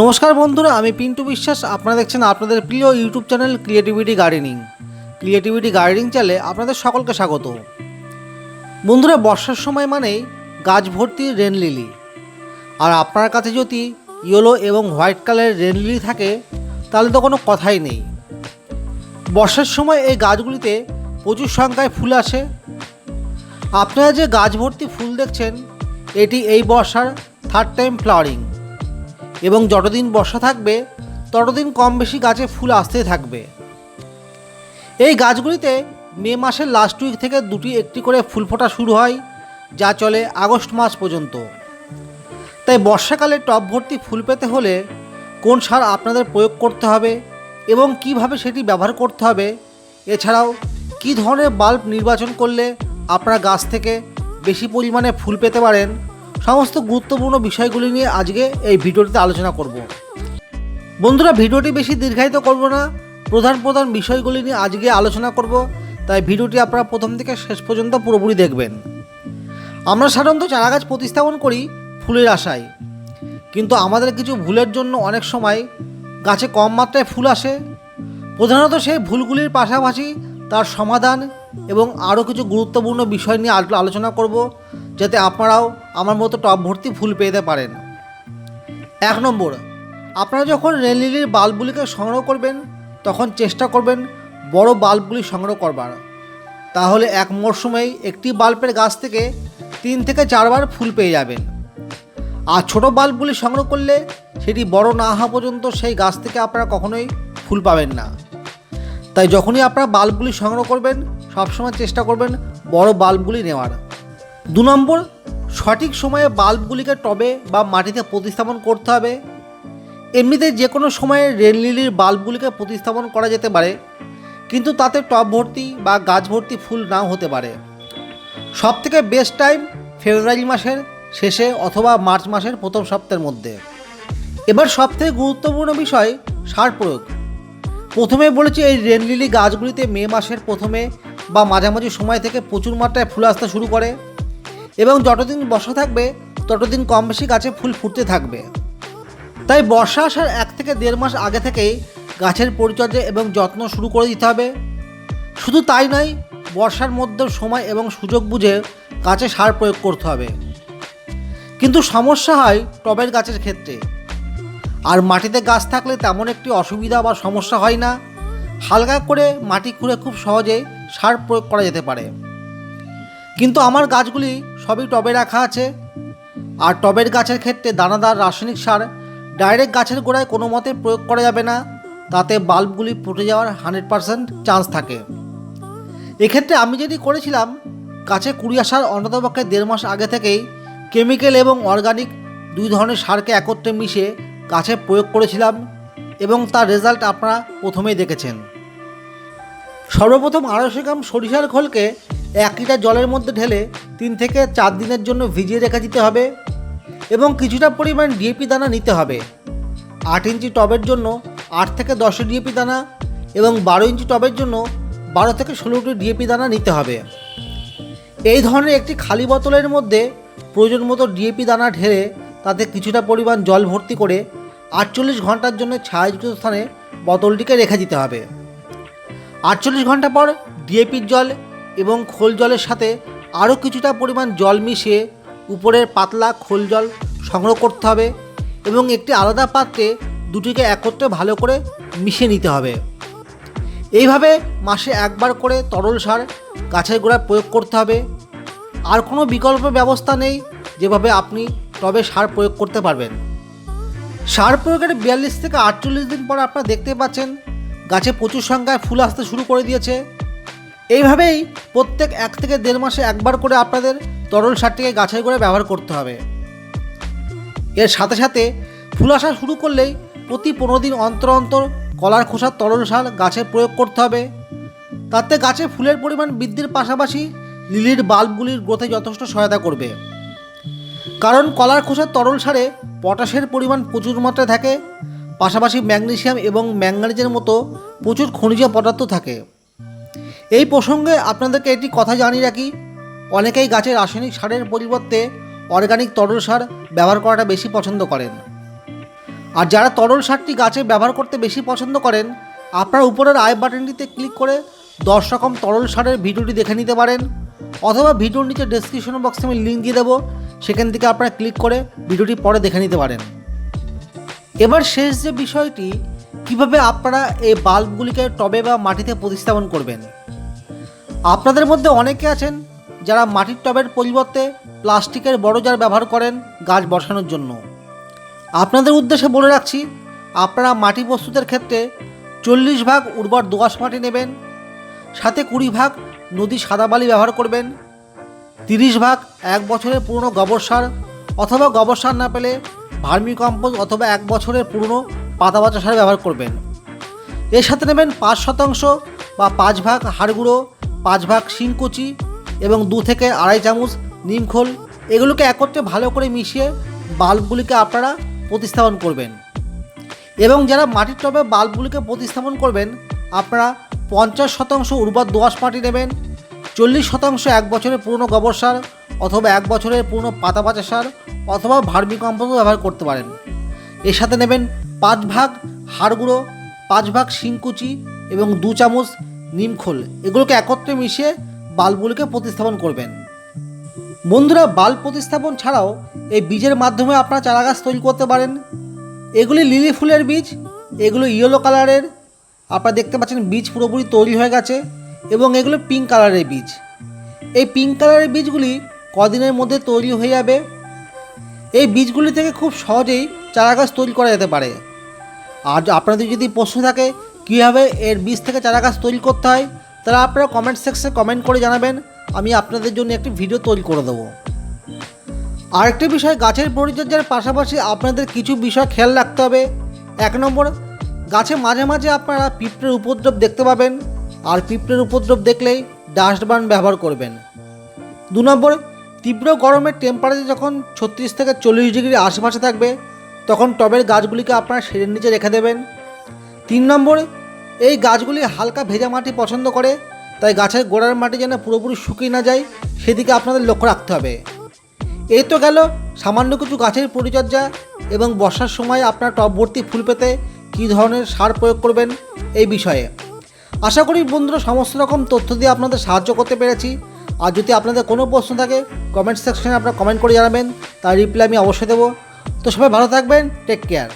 নমস্কার বন্ধুরা, আমি পিন্টু বিশ্বাস। আপনারা দেখছেন আপনাদের প্রিয় YouTube channel creativity gardening. Creativity gardening চ্যানেলে আপনাদের সকলকে স্বাগত। বন্ধুরা, বর্ষার সময় মানেই গাছ ভর্তি রেন লিলি আর আপনার কাছে যদি ইয়েলো এবং হোয়াইট কালারের রেন লিলি থাকে, তাহলে তো কোনো কথাই নেই। বর্ষার সময় এই গাছগুলিতে প্রচুর সংখ্যায় ফুল আসে। আপনারা যে গাছ ভর্তি ফুল দেখছেন, এটি এই বর্ষার থার্ড টাইম ফ্লাওয়ারিং এবং যতদিন বর্ষা থাকবে, ততদিন কম বেশি গাছে ফুল আসতেই থাকবে। এই গাছগুলিতে মে মাসের লাস্ট উইক থেকে দুটি একটি করে ফুল ফোটা শুরু হয়, যা চলে আগস্ট মাস পর্যন্ত। তাই বর্ষাকালে টব ভর্তি ফুল পেতে হলে কোন সার আপনাদের প্রয়োগ করতে হবে এবং কীভাবে সেটি ব্যবহার করতে হবে, এছাড়াও কী ধরনের বাল্ব নির্বাচন করলে আপনারা গাছ থেকে বেশি পরিমাণে ফুল পেতে পারেন সমস্ত গুরুত্বপূর্ণ বিষয়গুলি নিয়ে আজকে এই ভিডিওটিতে আলোচনা করব। বন্ধুরা, ভিডিওটি বেশি দীর্ঘায়িত করব না। প্রধান প্রধান বিষয়গুলি নিয়ে আজকে আলোচনা করব। তাই ভিডিওটি আপনারা প্রথম থেকে শেষ পর্যন্ত পুরোপুরি দেখবেন। আমরা সাধারণত চারাগাছ প্রতিস্থাপন করি ফুলের আশায়। কিন্তু আমাদের কিছু ভুলের জন্য অনেক সময় গাছে কম মাত্রায় ফুল আসে। প্রধানত সেই ভুলগুলির পাশাপাশি তার সমাধান এবং আরও কিছু গুরুত্বপূর্ণ বিষয় নিয়ে আলোচনা করব। যাতে আপনারাও আমার মতো টব ভর্তি ফুল পেতে পারেন। এক নম্বর, আপনারা যখন রেল লিলির বাল্বগুলিকে সংগ্রহ করবেন, তখন চেষ্টা করবেন বড় বাল্বগুলি সংগ্রহ করবার। তাহলে এক মরশুমেই একটি বাল্বের গাছ থেকে তিন থেকে চারবার ফুল পেয়ে যাবেন। আর ছোট বাল্বগুলি সংগ্রহ করলে সেটি বড় না হওয়া পর্যন্ত সেই গাছ থেকে আপনারা কখনোই ফুল পাবেন না। তাই যখনই আপনারা বাল্বগুলি সংগ্রহ করবেন, সবসময় চেষ্টা করবেন বড় বাল্বগুলি নেওয়ার। দু নম্বর, সঠিক সময়ে বাল্বগুলিকে টবে বা মাটিতে প্রতিস্থাপন করতে হবে। এমনিতে যে কোনো সময়ে রেল লিলির বাল্বগুলিকে প্রতিস্থাপন করা যেতে পারে, কিন্তু তাতে টব ভর্তি বা গাছ ভর্তি ফুল নাও হতে পারে। সব থেকে বেস্ট টাইম ফেব্রুয়ারি মাসের শেষে অথবা মার্চ মাসের প্রথম সপ্তাহের মধ্যে। এবার সবথেকে গুরুত্বপূর্ণ বিষয়, সার প্রয়োগ। প্রথমে বলেছি এই রেন লিলি গাছগুলিতে মে মাসের প্রথমে বা মাঝামাঝি সময় থেকে প্রচুর মাত্রায় ফুল আসতে শুরু করে। এবং যতদিন বর্ষা থাকবে, ততদিন কম বেশি গাছে ফুল ফুটতে থাকবে। তাই বর্ষা আসার এক থেকে দেড় মাস আগে থেকেই গাছের পরিচর্যা এবং যত্ন শুরু করে দিতে হবে। শুধু তাই নয়, বর্ষার মধ্যে সময় এবং সুযোগ বুঝে গাছে সার প্রয়োগ করতে হবে। কিন্তু সমস্যা হয় টবের গাছের ক্ষেত্রে। আর মাটিতে গাছ থাকলে তেমন একটি অসুবিধা বা সমস্যা হয় না। হালকা করে মাটি খুঁড়ে খুব সহজে সার প্রয়োগ করা যেতে পারে। কিন্তু আমার গাছগুলি সবই টবে রাখা আছে। আর টবের গাছের ক্ষেত্রে দানাদার রাসায়নিক সার ডাইরেক্ট গাছের গোড়ায় কোনো মতে প্রয়োগ করা যাবে না। তাতে বাল্বগুলি ফুটে যাওয়ার হান্ড্রেড পারসেন্ট চান্স থাকে। এক্ষেত্রে আমি যেটি করেছিলাম, গাছে কুড়ি আসার অন্ততপক্ষে দেড় মাস আগে থেকেই কেমিক্যাল এবং অর্গানিক দুই ধরনের সারকে একত্রে মিশিয়ে গাছে প্রয়োগ করেছিলাম এবং তার রেজাল্ট আপনারা প্রথমেই দেখেছেন। সর্বপ্রথম আড়াইশো গ্রাম সরিষার খোলকে এক লিটার জলের মধ্যে ঢেলে তিন থেকে চার দিনের জন্য ভিজিয়ে রেখে দিতে হবে এবং কিছুটা পরিমাণ ডিএপি দানা নিতে হবে। আট ইঞ্চি টবের জন্য আট থেকে দশ ডিএপি দানা এবং বারো ইঞ্চি টবের জন্য বারো থেকে ষোলোটি ডিএপি দানা নিতে হবে। এই ধরনের একটি খালি বোতলের মধ্যে প্রয়োজন মতো ডিএপি দানা ঢেলে তাতে কিছুটা পরিমাণ জল ভর্তি করে আটচল্লিশ ঘণ্টার জন্য ছায়াযুক্ত স্থানে বোতলটিকে রেখে দিতে হবে। আটচল্লিশ ঘণ্টা পর ডিএপির জল এবং খোল জলের সাথে আরও কিছুটা পরিমাণ জল মিশিয়ে উপরের পাতলা খোল জল সংগ্রহ করতে হবে এবং একটি আলাদা পাত্রে দুটিকে একত্রে ভালো করে মিশিয়ে নিতে হবে। এইভাবে মাসে একবার করে তরল সার গাছের গোড়ায় প্রয়োগ করতে হবে। আর কোনো বিকল্প ব্যবস্থা নেই যেভাবে আপনি টবে সার প্রয়োগ করতে পারবেন। সার প্রয়োগের বিয়াল্লিশ থেকে আটচল্লিশ দিন পর আপনারা দেখতে পাচ্ছেন গাছে প্রচুর সংখ্যায় ফুল আসতে শুরু করে দিয়েছে। এইভাবেই প্রত্যেক এক থেকে দেড় মাসে একবার করে আপনাদের তরল সারটিকে গাছের গোড়ায় ব্যবহার করতে হবে। এর সাথে সাথে ফুল আসা শুরু করলেই প্রতি পনেরো দিন অন্তর অন্তর কলার খোসার তরল সার গাছে প্রয়োগ করতে হবে। তাতে গাছে ফুলের পরিমাণ বৃদ্ধির পাশাপাশি লিলির বাল্বগুলির গ্রোথে যথেষ্ট সহায়তা করবে। কারণ কলার খোসার তরল সারে পটাশের পরিমাণ প্রচুর মাত্রায় থাকে, পাশাপাশি ম্যাগনেসিয়াম এবং ম্যাঙ্গানিজের মতো প্রচুর খনিজ পদার্থ থাকে। এই প্রসঙ্গে আপনাদেরকে একটি কথা জানিয়ে রাখি। অনেকেই গাছে রাসায়নিক সারের পরিবর্তে অর্গানিক তরল সার ব্যবহার করাটা বেশি পছন্দ করেন। আর যারা তরল সারটি গাছে ব্যবহার করতে বেশি পছন্দ করেন, আপনারা উপরের আই বাটনটিতে ক্লিক করে দশ রকম তরল সারের ভিডিওটি দেখে নিতে পারেন। অথবা ভিডিওর নিচে ডেসক্রিপশন বক্সে আমি লিঙ্ক দিয়ে দেবো, সেখান থেকে আপনারা ক্লিক করে ভিডিওটি পরে দেখে নিতে পারেন। এবার শেষ যে বিষয়টি, কীভাবে আপনারা এই বাল্বগুলিকে টবে বা মাটিতে প্রতিস্থাপন করবেন? আপনাদের মধ্যে অনেকে আছেন যারা মাটির টবের পরিবর্তে প্লাস্টিকের বড় জার ব্যবহার করেন গাছ বসানোর জন্য। আপনাদের উদ্দেশ্যে বলে রাখছি, আপনারা মাটি প্রস্তুতের ক্ষেত্রে চল্লিশ ভাগ উর্বর দোআঁশ মাটি নেবেন, সাথে কুড়ি ভাগ নদী সাদা বালি ব্যবহার করবেন, তিরিশ ভাগ এক বছরের পুরনো গোবর সার অথবা গোবর সার না পেলে ভার্মি কম্পোস্ট অথবা এক বছরের পুরনো পাতা সার ব্যবহার করবেন। এর সাথে নেবেন পাঁচ শতাংশ বা পাঁচ ভাগ হাড় গুঁড়ো পাঁচ ভাগ শিংকুচি এবং দু থেকে আড়াই চামচ নিমখোল এগুলোকে একত্রে ভালো করে মিশিয়ে বাল্বগুলিকে আপনারা প্রতিস্থাপন করবেন। এবং যারা মাটির টবে বাল্বগুলিকে প্রতিস্থাপন করবেন, আপনারা পঞ্চাশ শতাংশ উর্বর দোআঁশ মাটি নেবেন, চল্লিশ শতাংশ এক বছরের পুরনো গোবর সার অথবা এক বছরের পুরনো পাতা পচা সার অথবা ভার্মি কম্পোস্ট ব্যবহার করতে পারেন। এর সাথে নেবেন পাঁচ ভাগ হাড় গুঁড়ো, পাঁচ ভাগ শিংকুচি এবং দু চামচ নিমখোল এগুলোকে একত্রে মিশিয়ে বাল্বগুলিকে প্রতিস্থাপন করবেন। বন্ধুরা বাল্ব প্রতিস্থাপন ছাড়াও এই বীজের মাধ্যমে আপনারা চারা গাছ তৈরি করতে পারেন। এগুলি লিলি ফুলের বীজ, এগুলো ইয়েলো কালারের। আপনারা দেখতে পাচ্ছেন বীজ পুরোপুরি তৈরি হয়ে গেছে এবং এগুলো পিঙ্ক কালারের বীজ। এই পিঙ্ক কালারের বীজগুলি কদিনের মধ্যে তৈরি হয়ে যাবে। এই বীজগুলি থেকে খুব সহজেই চারা গাছ তৈরি করা যেতে পারে। আর আপনাদের যদি প্রশ্ন থাকে কীভাবে এর বীজ থেকে চারা গাছ তৈরি করতে হয় তাহলে আপনারা কমেন্ট সেকশনে কমেন্ট করে জানাবেন, আমি আপনাদের জন্য একটি ভিডিও তৈরি করে দেবো। আরেকটি বিষয়, গাছের পরিচর্যার পাশাপাশি আপনাদের কিছু বিষয় খেয়াল রাখতে হবে। এক নম্বর, গাছে মাঝে মাঝে আপনারা পিঁপড়ের উপদ্রব দেখতে পাবেন, আর পিঁপড়ের উপদ্রব দেখলেই ডাস্টবার্ন ব্যবহার করবেন। দু নম্বর, তীব্র গরমের টেম্পারেচার যখন ছত্রিশ থেকে চল্লিশ ডিগ্রির আশেপাশে থাকবে, তখন টবের গাছগুলিকে আপনারা শেডের নিচে রেখে দেবেন। তিন নম্বরে এই গাছগুলি হালকা ভেজা মাটি পছন্দ করে, তাই গাছের গোড়ার মাটি যেন পুরোপুরি শুকিয়ে না যায়, সেদিকে আপনাদের লক্ষ্য রাখতে হবে। এই তো গেল সামান্য কিছু গাছের পরিচর্যা এবং বর্ষার সময় আপনার টব ভর্তি ফুল পেতে কী ধরনের সার প্রয়োগ করবেন এই বিষয়ে। আশা করি বন্ধুরা সমস্ত রকম তথ্য দিয়ে আপনাদের সাহায্য করতে পেরেছি। আর যদি আপনাদের কোনো প্রশ্ন থাকে কমেন্ট সেকশনে আপনারা কমেন্ট করে জানাবেন, তার রিপ্লাই আমি অবশ্যই দেবো। তো সবাই ভালো থাকবেন টেক কেয়ার